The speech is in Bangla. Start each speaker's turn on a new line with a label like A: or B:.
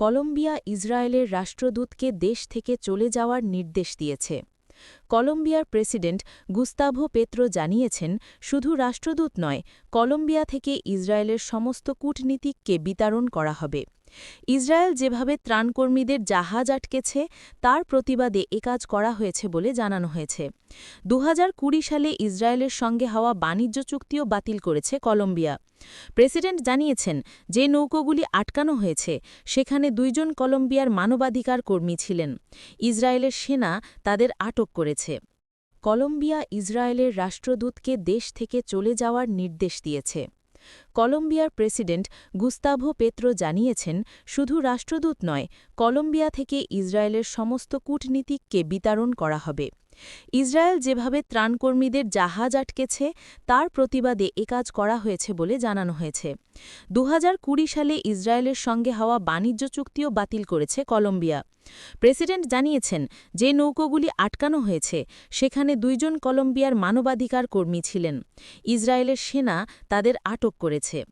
A: কলম্বিয়া ইসরায়েলের রাষ্ট্রদূতকে দেশ থেকে চলে যাওয়ার নির্দেশ দিয়েছে। কলম্বিয়ার প্রেসিডেন্ট গুস্তাভো পেত্রো জানিয়েছেন, শুধু রাষ্ট্রদূত নয়, কলম্বিয়া থেকে ইসরায়েলের সমস্ত কূটনীতিককে বিতাড়ন করা হবে। ইসরায়েল যেভাবে ত্রাণকর্মীদের জাহাজ আটকেছে, তার প্রতিবাদে একাজ করা হয়েছে বলে জানানো হয়েছে। দু হাজার কুড়ি সালে ইসরায়েলের সঙ্গে হওয়া বাণিজ্য চুক্তিও বাতিল করেছে কলম্বিয়া। প্রেসিডেন্ট জানিয়েছেন, যে নৌকোগুলি আটকানো হয়েছে, সেখানে দুইজন কলম্বিয়ার মানবাধিকার কর্মী ছিলেন। ইসরায়েলের সেনা তাদের আটক করেছে। কলম্বিয়া ইসরায়েলের রাষ্ট্রদূতকে দেশ থেকে চলে যাওয়ার নির্দেশ দিয়েছে। কলম্বিয়ার প্রেসিডেন্ট গুস্তাভো পেত্রো জানিয়েছেন, শুধু রাষ্ট্রদূত নয়, কলম্বিয়া থেকে ইসরায়েলের সমস্ত কূটনীতিককে বিতারণ করা হবে। ইসরায়েল যেভাবে ত্রাণকর্মীদের জাহাজ আটকেছে, তার প্রতিবাদে একাজ করা হয়েছে বলে জানানো হয়েছে। দু হাজার কুড়ি সালে ইসরায়েলের সঙ্গে হওয়া বাণিজ্য চুক্তিও বাতিল করেছে কলম্বিয়া। প্রেসিডেন্ট জানিয়েছেন, যে নৌকোগুলি আটকানো হয়েছে, সেখানে দুইজন কলম্বিয়ার মানবাধিকার কর্মী ছিলেন। ইসরায়েলের সেনা তাদের আটক করেছে।